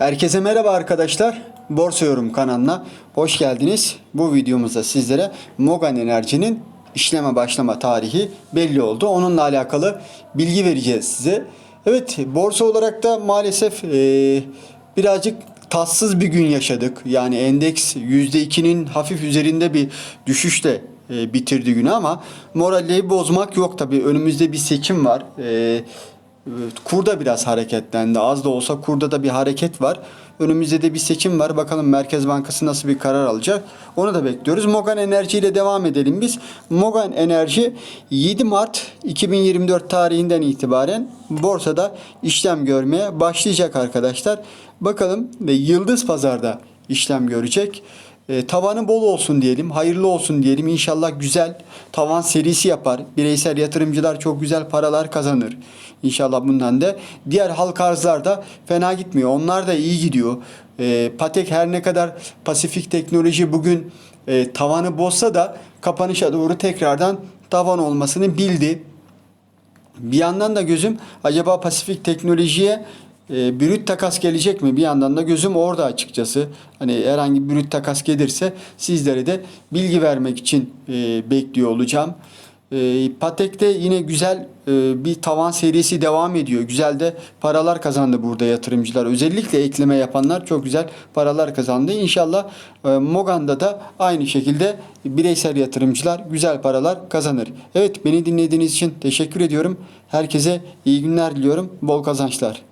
Herkese merhaba arkadaşlar. Borsa Yorum kanalına hoş geldiniz. Bu videomuzda sizlere Mogan Enerji'nin işleme başlama tarihi belli oldu. Onunla alakalı bilgi vereceğiz size. Evet borsa olarak da maalesef eee, birazcık tatsız bir gün yaşadık. Yani endeks %2'nin hafif üzerinde bir düşüşle e, bitirdi günü ama moralleri bozmak yok tabii. Önümüzde bir seçim var. E, Kurda biraz hareketlendi. Az da olsa kurda da bir hareket var. Önümüzde de bir seçim var. Bakalım Merkez Bankası nasıl bir karar alacak. Onu da bekliyoruz. Mogan Enerji ile devam edelim biz. Mogan Enerji 7 Mart 2024 tarihinden itibaren borsada işlem görmeye başlayacak arkadaşlar. Bakalım ve Yıldız Pazar'da işlem görecek. E, tavanı bol olsun diyelim, hayırlı olsun diyelim. İnşallah güzel tavan serisi yapar. Bireysel yatırımcılar çok güzel paralar kazanır. İnşallah bundan da. Diğer halka arzlar da fena gitmiyor. Onlar da iyi gidiyor. E, Patek her ne kadar Pasifik Teknoloji bugün e, tavanı bozsa da kapanışa doğru tekrardan tavan olmasını bildi. Bir yandan da gözüm acaba Pasifik teknolojiye e, brüt takas gelecek mi? Bir yandan da gözüm orada açıkçası. Hani herhangi bir brüt takas gelirse sizlere de bilgi vermek için e, bekliyor olacağım. E, Patek'te yine güzel e, bir tavan serisi devam ediyor. Güzel de paralar kazandı burada yatırımcılar. Özellikle ekleme yapanlar çok güzel paralar kazandı. İnşallah e, Mogan'da da aynı şekilde bireysel yatırımcılar güzel paralar kazanır. Evet beni dinlediğiniz için teşekkür ediyorum. Herkese iyi günler diliyorum. Bol kazançlar.